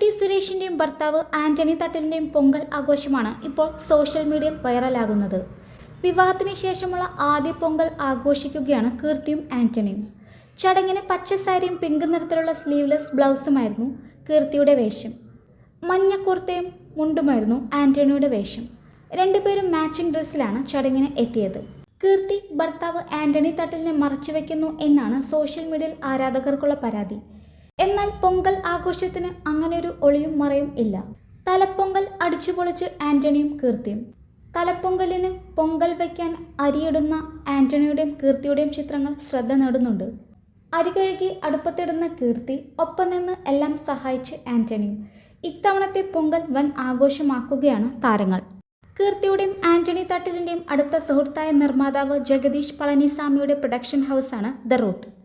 കീർത്തി സുരേഷിന്റെയും ഭർത്താവ് ആന്റണി തട്ടലിന്റെയും പൊങ്കൽ ആഘോഷമാണ് ഇപ്പോൾ സോഷ്യൽ മീഡിയയിൽ വൈറലാകുന്നത്. വിവാഹത്തിന് ശേഷമുള്ള ആദ്യ പൊങ്കൽ ആഘോഷിക്കുകയാണ് കീർത്തിയും ആന്റണിയും. ചടങ്ങിന് പച്ച സാരിയും പിങ്ക് നിറത്തിലുള്ള സ്ലീവ്ലെസ് ബ്ലൗസുമായിരുന്നു കീർത്തിയുടെ വേഷം. മഞ്ഞ കുർത്തയും മുണ്ടുമായിരുന്നു ആന്റണിയുടെ വേഷം. രണ്ടുപേരും മാച്ചിങ് ഡ്രസ്സിലാണ് ചടങ്ങിന് എത്തിയത്. കീർത്തി ഭർത്താവ് ആന്റണി തട്ടലിനെ മറച്ചുവെക്കുന്നു എന്നാണ് സോഷ്യൽ മീഡിയയിൽ ആരാധകർക്കുള്ള പരാതി. എന്നാൽ പൊങ്കൽ ആഘോഷത്തിന് അങ്ങനെ ഒരു ഒളിയും മറയും ഇല്ല. തലപ്പൊങ്കൽ അടിച്ചുപൊളിച്ച് ആന്റണിയും കീർത്തിയും. തലപ്പൊങ്കലിന് പൊങ്കൽ വയ്ക്കാൻ അരിയിടുന്ന ആന്റണിയുടെയും കീർത്തിയുടെയും ചിത്രങ്ങൾ ശ്രദ്ധ നേടുന്നുണ്ട്. അരി കഴുകി അടുപ്പത്തിടുന്ന കീർത്തി ഒപ്പം നിന്ന് എല്ലാം സഹായിച്ച് ആന്റണിയും. ഇത്തവണത്തെ പൊങ്കൽ വൻ ആഘോഷമാക്കുകയാണ് താരങ്ങൾ. കീർത്തിയുടെയും ആന്റണി തട്ടിലിന്റെയും അടുത്ത സുഹൃത്തായ നിർമ്മാതാവ് ജഗദീഷ് പളനിസ്വാമിയുടെ പ്രൊഡക്ഷൻ ഹൗസാണ് ദ റൂട്ട്.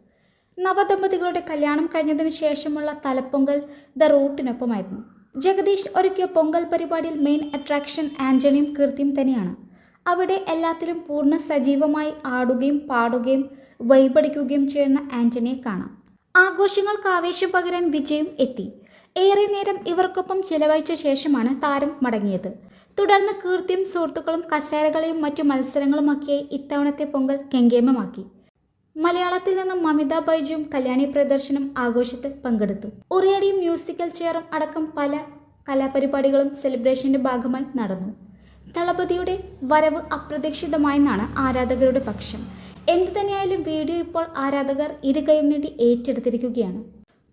നവദമ്പതികളുടെ കല്യാണം കഴിഞ്ഞതിന് ശേഷമുള്ള തലപ്പൊങ്കൽ ദ റൂട്ടിനൊപ്പമായിരുന്നു. ജഗദീഷ് ഒരുക്കിയ പൊങ്കൽ പരിപാടിയിൽ മെയിൻ അട്രാക്ഷൻ ആന്റണിയും കീർത്തിയും തന്നെയാണ്. അവിടെ എല്ലാത്തിലും പൂർണ സജീവമായി ആടുകയും പാടുകയും വൈബടിക്കുകയും ചെയ്യുന്ന ആന്റണിയെ കാണാം. ആഘോഷങ്ങൾക്ക് ആവേശം പകരാൻ വിജയം എത്തി. ഏറെ നേരം ഇവർക്കൊപ്പം ചിലവഴിച്ച ശേഷമാണ് താരം മടങ്ങിയത്. തുടർന്ന് കീർത്തിയും സുഹൃത്തുക്കളും കസേരകളെയും മറ്റു മത്സരങ്ങളുമൊക്കെ ഇത്തവണത്തെ പൊങ്കൽ കെങ്കേമമാക്കി. മലയാളത്തിൽ നിന്നും മമിത ബൈജുവും കല്യാണി പ്രദർശനം ആഘോഷത്തിൽ പങ്കെടുത്തു. ഉറിയടിയും മ്യൂസിക്കൽ ചെയറും അടക്കം പല കലാപരിപാടികളും സെലിബ്രേഷന്റെ ഭാഗമായി നടന്നു. തളപതിയുടെ വരവ് അപ്രതീക്ഷിതമായെന്നാണ് ആരാധകരുടെ പക്ഷം. എന്തു തന്നെയായാലും വീഡിയോ ഇപ്പോൾ ആരാധകർ ഇരുകൈയും നീട്ടി ഏറ്റെടുത്തിരിക്കുകയാണ്.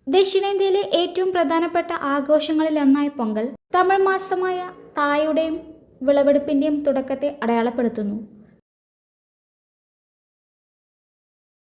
ദക്ഷിണേന്ത്യയിലെ ഏറ്റവും പ്രധാനപ്പെട്ട ആഘോഷങ്ങളിലൊന്നായ പൊങ്കൽ തമിഴ് മാസമായ തായുടെയും വിളവെടുപ്പിന്റെയും തുടക്കത്തെ അടയാളപ്പെടുത്തുന്നു.